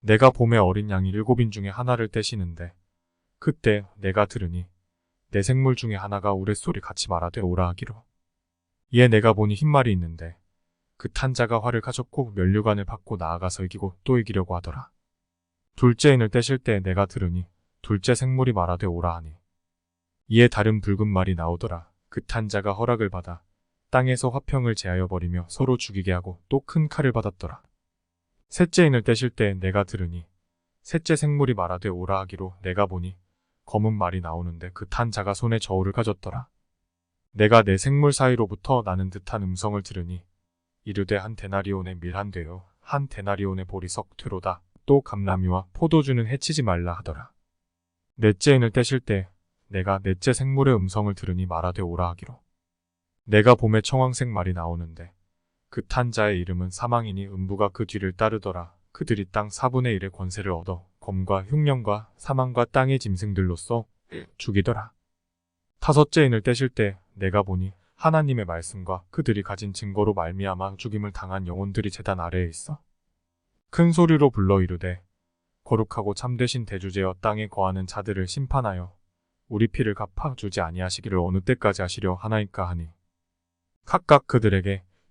내가 봄에 어린 양이 일곱인 중에 하나를 떼시는데 그때 내가 들으니 내 생물 중에 하나가 우레소리 같이 말하되 오라 하기로. 이에 내가 보니 흰말이 있는데 그 탄자가 활을 가졌고 면류관을 받고 나아가서 이기고 또 이기려고 하더라. 둘째 인을 떼실 때 내가 들으니 둘째 생물이 말하되 오라 하니 이에 다른 붉은 말이 나오더라. 그 탄자가 허락을 받아 땅에서 화평을 제하여 버리며 서로 죽이게 하고 또 큰 칼을 받았더라. 셋째 인을 떼실 때 내가 들으니 셋째 생물이 말하되 오라 하기로 내가 보니 검은 말이 나오는데 그 탄 자가 손에 저울을 가졌더라. 내가 내 생물 사이로부터 나는 듯한 음성을 들으니 이르되 한 데나리온의 밀한되요 한 데나리온의 보리석 퇴로다 또 감나미와 포도주는 해치지 말라 하더라. 넷째 인을 떼실 때 내가 넷째 생물의 음성을 들으니 말하되 오라 하기로 내가 봄에 청황색 말이 나오는데 그 탄자의 이름은 사망이니 음부가 그 뒤를 따르더라. 그들이 땅 4분의 1의 권세를 얻어 검과 흉령과 사망과 땅의 짐승들로서 죽이더라. 다섯째 인을 떼실 때 내가 보니 하나님의 말씀과 그들이 가진 증거로 말미암아 죽임을 당한 영혼들이 재단 아래에 있어 큰 소리로 불러 이르되 거룩하고 참되신 대주제여 땅에 거하는 자들을 심판하여 우리 피를 갚아 주지 아니하시기를 어느 때까지 하시려 하나이까 하니 각각 그들에게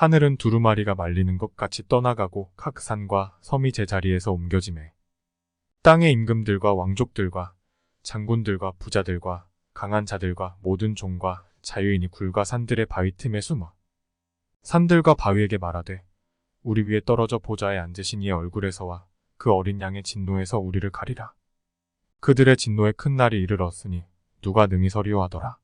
하늘은 두루마리가 말리는 것 같이 떠나가고 각 산과 섬이 제자리에서 옮겨지매 땅의 임금들과 왕족들과 장군들과 부자들과 강한 자들과 모든 종과 자유인이 굴과 산들의 바위 틈에 숨어 산들과 바위에게 말하되 우리 위에 떨어져 보좌에 앉으신 이의 얼굴에서와 그 어린 양의 진노에서 우리를 가리라. 그들의 진노의 큰 날이 이르렀으니 누가 능히 서리오 하더라.